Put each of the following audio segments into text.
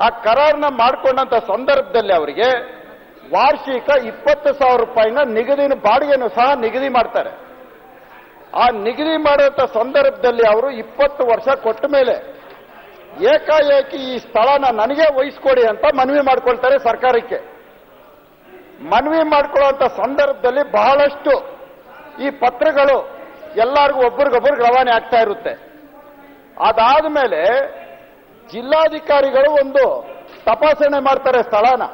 ಆ ಕರಾರ್ನ ಮಾಡಿಕೊಂಡಂತ ಸಂದರ್ಭದಲ್ಲಿ ಅವರಿಗೆ ವಾರ್ಷಿಕ ಇಪ್ಪತ್ತು ಸಾವಿರ ರೂಪಾಯಿನ ನಿಗದಿನ ಬಾಡಿಗೆನೂ ಸಹ ನಿಗದಿ ಮಾಡ್ತಾರೆ. ಆ ನಿಗದಿ ಮಾಡುವಂತ ಸಂದರ್ಭದಲ್ಲಿ ಅವರು ಇಪ್ಪತ್ತು ವರ್ಷ ಕೊಟ್ಟ ಮೇಲೆ ಏಕಾಏಕಿ ಈ ಸ್ಥಳನ ನನಗೆ ವಹಿಸ್ಕೊಡಿ ಅಂತ ಮನವಿ ಮಾಡ್ಕೊಳ್ತಾರೆ ಸರ್ಕಾರಕ್ಕೆ. ಮನವಿ ಮಾಡ್ಕೊಳ್ಳುವಂತ ಸಂದರ್ಭದಲ್ಲಿ ಬಹಳಷ್ಟು ಈ ಪತ್ರಗಳು ಎಲ್ಲರಿಗೂ ಒಬ್ರಿಗೊಬ್ರಿಗೆ ರವಾನೆ ಆಗ್ತಾ ಇರುತ್ತೆ. ಅದಾದ ಮೇಲೆ ಜಿಲ್ಲಾಧಿಕಾರಿಗಳು ಒಂದು ತಪಾಸಣೆ ಮಾಡ್ತಾರೆ ಸ್ಥಳನ.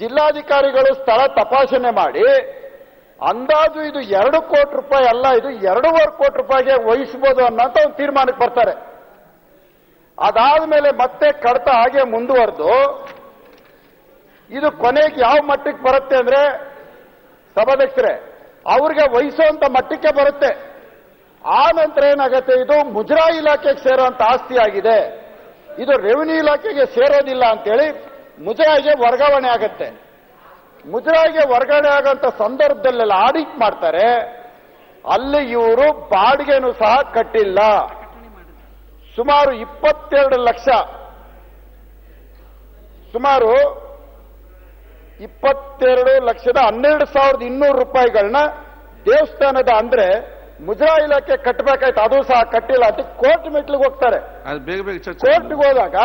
ಜಿಲ್ಲಾಧಿಕಾರಿಗಳು ಸ್ಥಳ ತಪಾಸಣೆ ಮಾಡಿ, ಅಂದಾಜು ಇದು ಎರಡು ಕೋಟಿ ರೂಪಾಯಿ ಅಲ್ಲ, ಇದು ಎರಡೂವರೆ ಕೋಟಿ ರೂಪಾಯಿಗೆ ವಹಿಸಬಹುದು ಅನ್ನೋಂತ ಒಂದು ತೀರ್ಮಾನಕ್ಕೆ ಬರ್ತಾರೆ. ಅದಾದ ಮೇಲೆ ಮತ್ತೆ ಕಡತ ಹಾಗೆ ಮುಂದುವರೆದು, ಇದು ಕೊನೆಗೆ ಯಾವ ಮಟ್ಟಕ್ಕೆ ಬರುತ್ತೆ ಅಂದ್ರೆ ಸಭಾಧ್ಯಕ್ಷರೇ, ಅವ್ರಿಗೆ ವಹಿಸುವಂತ ಮಟ್ಟಕ್ಕೆ ಬರುತ್ತೆ. ಆ ನಂತರ ಏನಾಗುತ್ತೆ ಇದು ಮುಜರಾ ಇಲಾಖೆಗೆ ಸೇರುವಂತ ಆಸ್ತಿ ಆಗಿದೆ ಇದು ರೆವಿನ್ಯೂ ಇಲಾಖೆಗೆ ಸೇರೋದಿಲ್ಲ ಅಂತೇಳಿ ಮುಜರಾಯಿಗೆ ವರ್ಗಾವಣೆ ಆಗತ್ತೆ. ಮುಜರಾಯಿಗೆ ವರ್ಗಾವಣೆ ಆಗಂತ ಸಂದರ್ಭದಲ್ಲೆಲ್ಲ ಆಡಿಟ್ ಮಾಡ್ತಾರೆ. ಅಲ್ಲಿ ಇವರು ಬಾಡಿಗೆನೂ ಸಹ ಕಟ್ಟಿಲ್ಲ. ಸುಮಾರು ಇಪ್ಪತ್ತೆರಡು ಲಕ್ಷ. ಸುಮಾರು ಇಪ್ಪತ್ತೆರಡು ಲಕ್ಷದ ಹನ್ನೆರಡು ಸಾವಿರದ ಇನ್ನೂರು ರೂಪಾಯಿಗಳನ್ನ ದೇವಸ್ಥಾನದ ಅಂದ್ರೆ ಮುಜರಾಯಿ ಇಲಾಖೆ ಕಟ್ಟಬೇಕಾಯ್ತು ಅದು ಸಹ ಕಟ್ಟಿಲ್ಲ. ಅಂತ ಕೋರ್ಟ್ ಮೆಟ್ಲಿಗೆ ಹೋಗ್ತಾರೆ. ಅದು ಬೇಗ ಬೇಗ ಕೋರ್ಟ್ಗೆ ಹೋದಾಗ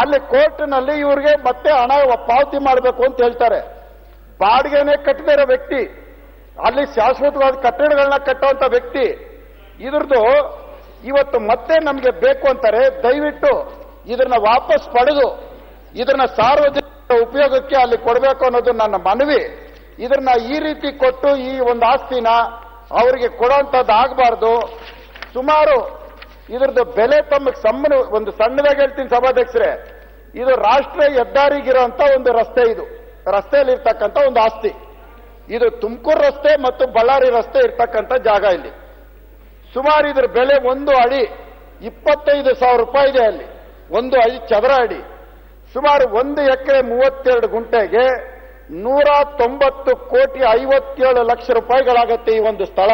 ಅಲ್ಲಿ ಕೋರ್ಟ್ನಲ್ಲಿ ಇವ್ರಿಗೆ ಮತ್ತೆ ಹಣ ಪಾವತಿ ಮಾಡಬೇಕು ಅಂತ ಹೇಳ್ತಾರೆ. ಬಾಡಿಗೆನೆ ಕಟ್ಟದೇ ಇರೋ ವ್ಯಕ್ತಿ ಅಲ್ಲಿ ಶಾಶ್ವತವಾದ ಕಟ್ಟಡಗಳನ್ನ ಕಟ್ಟುವಂತ ವ್ಯಕ್ತಿ ಇದ್ರದ್ದು ಇವತ್ತು ಮತ್ತೆ ನಮಗೆ ಬೇಕು ಅಂತಾರೆ. ದಯವಿಟ್ಟು ಇದನ್ನ ವಾಪಸ್ ಪಡೆದು ಇದನ್ನ ಸಾರ್ವಜನಿಕ ಉಪಯೋಗಕ್ಕೆ ಅಲ್ಲಿ ಕೊಡಬೇಕು ಅನ್ನೋದು ನನ್ನ ಮನವಿ. ಇದನ್ನ ಈ ರೀತಿ ಕೊಟ್ಟು ಈ ಒಂದು ಆಸ್ತಿನ ಅವರಿಗೆ ಕೊಡೋಂಥದ್ದು ಆಗಬಾರ್ದು. ಸುಮಾರು ಇದ್ರದ್ದು ಬೆಲೆ ತಮಗೆ ಸಂಬಂಧ ಒಂದು ಸಣ್ಣದಾಗಿ ಹೇಳ್ತೀನಿ ಸಭಾಧ್ಯಕ್ಷರೇ. ಇದು ರಾಷ್ಟ್ರೀಯ ಹೆದ್ದಾರಿಗಿರೋಂತ ಒಂದು ರಸ್ತೆ ಇದು. ರಸ್ತೆಯಲ್ಲಿ ಇರ್ತಕ್ಕಂಥ ಒಂದು ಆಸ್ತಿ. ಇದು ತುಮಕೂರು ರಸ್ತೆ ಮತ್ತು ಬಳ್ಳಾರಿ ರಸ್ತೆ ಇರ್ತಕ್ಕಂಥ ಜಾಗ ಇಲ್ಲಿ. ಸುಮಾರು ಇದ್ರ ಬೆಲೆ ಒಂದು ಅಡಿ, ಇಪ್ಪತ್ತೈದು ಸಾವಿರ ರೂಪಾಯಿ ಇದೆ ಅಲ್ಲಿ. ಒಂದು ಅಡಿ ಚದರ ಅಡಿ. ಸುಮಾರು ಒಂದು ಎಕರೆ ಮೂವತ್ತೆರಡು ಗುಂಟೆಗೆ ನೂರ ತೊಂಬತ್ತು ಕೋಟಿ ಐವತ್ತೇಳು ಲಕ್ಷ ರೂಪಾಯಿಗಳಾಗತ್ತೆ ಈ ಒಂದು ಸ್ಥಳ.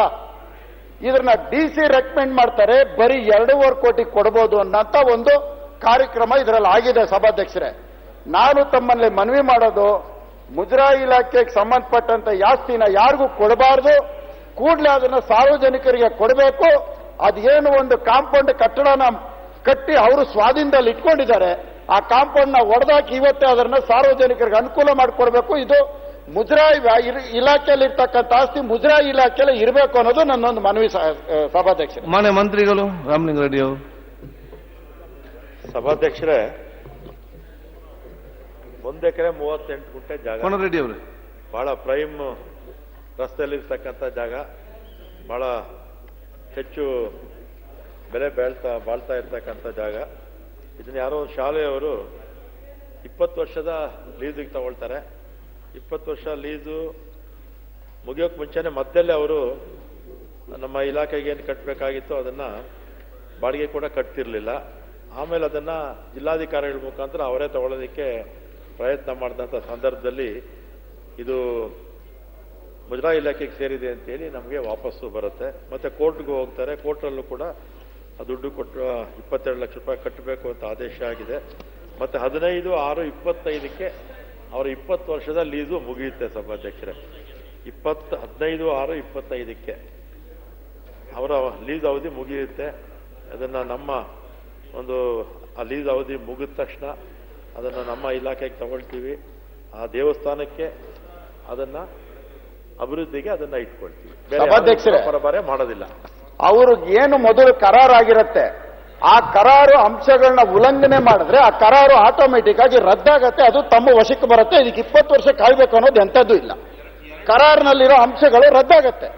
ಇದನ್ನ ಡಿ ಸಿ ರೆಕಮೆಂಡ್ ಮಾಡ್ತಾರೆ, ಬರೀ ಎರಡೂವರೆ ಕೋಟಿ ಕೊಡಬಹುದು ಅನ್ನಂತ ಒಂದು ಕಾರ್ಯಕ್ರಮ ಇದರಲ್ಲಿ ಆಗಿದೆ ಸಭಾಧ್ಯಕ್ಷರೇ. ನಾನು ತಮ್ಮಲ್ಲಿ ಮನವಿ ಮಾಡೋದು ಮುಜರಾಯಿ ಇಲಾಖೆಗೆ ಸಂಬಂಧಪಟ್ಟಂತ ಯಾಸ್ತಿನ ಯಾರಿಗೂ ಕೊಡಬಾರದು, ಕೂಡಲೇ ಅದನ್ನ ಸಾರ್ವಜನಿಕರಿಗೆ ಕೊಡಬೇಕು, ಅದೇನು ಒಂದು ಕಾಂಪೌಂಡ್ ಕಟ್ಟಡನ ಕಟ್ಟಿ ಅವರು ಸ್ವಾಧೀನದಲ್ಲಿ ಇಟ್ಕೊಂಡಿದ್ದಾರೆ ಆ ಕಾಂಪೌಂಡ್ನ ಒಡೆದಾಕಿ ಇವತ್ತೇ ಅದನ್ನ ಸಾರ್ವಜನಿಕರಿಗೆ ಅನುಕೂಲ ಮಾಡಿಕೊಡ್ಬೇಕು. ಇದು ಮುಜರಾಯಿ ಇಲಾಖೆಯಲ್ಲಿ ಇರ್ತಕ್ಕಂಥ ಆಸ್ತಿ ಮುಜರಾಯಿ ಇಲಾಖೆಯಲ್ಲಿ ಇರಬೇಕು ಅನ್ನೋದು ನನ್ನೊಂದು ಮನವಿ ಸಭಾಧ್ಯಕ್ಷ ಮಾನ್ಯ ಮಂತ್ರಿಗಳು ರಾಮಲಿಂಗ ರೆಡ್ಡಿ ಅವರು. ಸಭಾಧ್ಯಕ್ಷರೇ ಒಂದೆಕರೆ ಎಕರೆ ಮೂವತ್ತೆಂಟು ಗುಂಟೆ ಜಾಗ. ಕೋನ ರೆಡ್ಡಿ ಅವರು. ಬಹಳ ಪ್ರೈಮ್ ರಸ್ತೆಯಲ್ಲಿರ್ತಕ್ಕಂಥ ಜಾಗ. ಬಹಳ ಹೆಚ್ಚು ಬೆಲೆ ಬೆಳ್ತಾ ಬಾಳ್ತಾ ಇರ್ತಕ್ಕಂಥ ಜಾಗ. ಇದನ್ನ ಯಾರೋ ಶಾಲೆಯವರು ಇಪ್ಪತ್ತು ವರ್ಷದ ಲೀಸಿಗೆ ತಗೊಳ್ತಾರೆ. ಇಪ್ಪತ್ತು ವರ್ಷ ಲೀಸು ಮುಗಿಯೋಕೆ ಮುಂಚೆನೆ ಮಧ್ಯಲ್ಲೇ ಅವರು ನಮ್ಮ ಇಲಾಖೆಗೆ ಏನು ಕಟ್ಟಬೇಕಾಗಿತ್ತು ಅದನ್ನು ಬಾಡಿಗೆ ಕೂಡ ಕಟ್ತಿರಲಿಲ್ಲ. ಆಮೇಲೆ ಅದನ್ನು ಜಿಲ್ಲಾಧಿಕಾರಿಗಳ ಮುಖಾಂತರ ಅವರೇ ತಗೊಳ್ಳೋದಕ್ಕೆ ಪ್ರಯತ್ನ ಮಾಡಿದಂಥ ಸಂದರ್ಭದಲ್ಲಿ ಇದು ಮುಜರಾ ಇಲಾಖೆಗೆ ಸೇರಿದೆ ಅಂತೇಳಿ ನಮಗೆ ವಾಪಸ್ಸು ಬರುತ್ತೆ. ಮತ್ತೆ ಕೋರ್ಟ್ಗೆ ಹೋಗ್ತಾರೆ. ಕೋರ್ಟಲ್ಲೂ ಕೂಡ ದುಡ್ಡು ಕೊಟ್ಟು ಇಪ್ಪತ್ತೆರಡು ಲಕ್ಷ ರೂಪಾಯಿ ಕಟ್ಟಬೇಕು ಅಂತ ಆದೇಶ ಆಗಿದೆ. ಮತ್ತೆ ಹದಿನೈದು ಆರು ಇಪ್ಪತ್ತೈದಕ್ಕೆ ಅವರ ಇಪ್ಪತ್ತು ವರ್ಷದ ಲೀಸು ಮುಗಿಯುತ್ತೆ ಸಭಾಧ್ಯಕ್ಷರೇ. ಇಪ್ಪತ್ತು ಹದಿನೈದು ಆರು ಇಪ್ಪತ್ತೈದಕ್ಕೆ ಅವರ ಲೀಸ್ ಅವಧಿ ಮುಗಿಯುತ್ತೆ. ಅದನ್ನ ನಮ್ಮ ಒಂದು ಆ ಲೀಸ್ ಅವಧಿ ಮುಗಿದ ತಕ್ಷಣ ಅದನ್ನ ನಮ್ಮ ಇಲಾಖೆಗೆ ತಗೊಳ್ತೀವಿ. ಆ ದೇವಸ್ಥಾನಕ್ಕೆ ಅದನ್ನ ಅಭಿವೃದ್ಧಿಗೆ ಅದನ್ನ ಇಟ್ಕೊಳ್ತೀವಿ. ಬೇರೆ ಮಾಡೋದಿಲ್ಲ. ಅವ್ರಿಗೆ ಏನು ಮೊದಲು ಕರಾರಾಗಿರುತ್ತೆ ಆ ಕರಾರು ಅಂಶಗಳನ್ನ ಉಲ್ಲಂಘನೆ ಮಾಡಿದ್ರೆ ಆ ಕರಾರು ಆಟೋಮೆಟಿಕ್ ಆಗಿ ರದ್ದಾಗತ್ತೆ ಅದು ತಮ್ಮ ವಶಕ್ಕೆ ಬರುತ್ತೆ ಇದಕ್ಕೆ ಇಪ್ಪತ್ತು ವರ್ಷ ಕಾಯ್ಬೇಕು ಅನ್ನೋದು ಎಂಥದ್ದು ಇಲ್ಲ. ಕರಾರ್ನಲ್ಲಿರೋ ಅಂಶಗಳು ರದ್ದಾಗತ್ತೆ.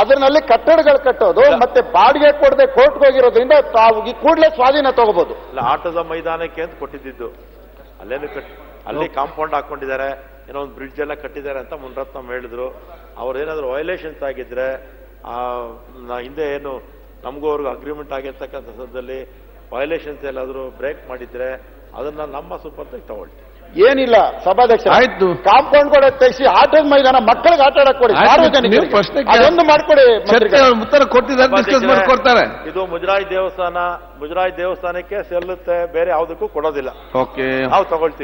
ಅದರಲ್ಲಿ ಕಟ್ಟಡಗಳು ಕಟ್ಟೋದು ಮತ್ತೆ ಬಾಡಿಗೆ ಕೊಡದೆ ಕೋರ್ಟ್ಗೆ ಹೋಗಿರೋದ್ರಿಂದ ತಾವು ಕೂಡಲೇ ಸ್ವಾಧೀನ ತಗೋಬಹುದು ಆಟದ ಮೈದಾನಕ್ಕೆ ಅಂತ ಕೊಟ್ಟಿದ್ದು. ಅಲ್ಲೇನು ಅಲ್ಲಿ ಕಾಂಪೌಂಡ್ ಹಾಕೊಂಡಿದ್ದಾರೆ ಏನೋ ಒಂದು ಬ್ರಿಡ್ಜ್ ಎಲ್ಲ ಕಟ್ಟಿದ್ದಾರೆ ಅಂತ ಮುನ್ರತ್ನಂ ಹೇಳಿದ್ರು. ಅವ್ರೇನಾದ್ರು ವೈಲೇಷನ್ಸ್ ಆಗಿದ್ರೆ ಆ ನಾ- ಹಿಂದೆ ಏನು ನಮಗೂ ಅವ್ರಿಗೂ ಅಗ್ರಿಮೆಂಟ್ ಆಗಿರ್ತಕ್ಕಂಥ ಸಂದರ್ಭದಲ್ಲಿ ವೈಲೇಷನ್ಸ್ ಎಲ್ಲಾದರೂ ಬ್ರೇಕ್ ಮಾಡಿದ್ರೆ ಅದನ್ನ ನಮ್ಮ ಸುಪರ್ತಿಗೆ ತಗೊಳ್ತೀವಿ. ಏನಿಲ್ಲ ಸಭಾಧ್ಯಕ್ಷ ಆಯ್ತು. ಕಾಂಪೌಂಡ್ ಕೂಡ ತೆಗಿಸಿ ಆಟದ ಮೈದಾನ ಮಕ್ಕಳಿಗೆ ಆಟ ಆಡಕ್ ಕೊಡಿ. ಅದೊಂದು ಮಾಡ್ಕೊಡಿ. ಉತ್ತರ ಕೊಟ್ಟಿದ್ದಾರೆ ಕೊಡ್ತಾರೆ ಇದು ಮುಜರಾಯಿ ದೇವಸ್ಥಾನ ಮುಜರಾಯಿ ದೇವಸ್ಥಾನಕ್ಕೆ ಸೆಲ್ಲುತ್ತೆ ಬೇರೆ ಯಾವುದಕ್ಕೂ ಕೊಡೋದಿಲ್ಲ. ಓಕೆ. ನಾವು ತಗೊಳ್ತೀವಿ.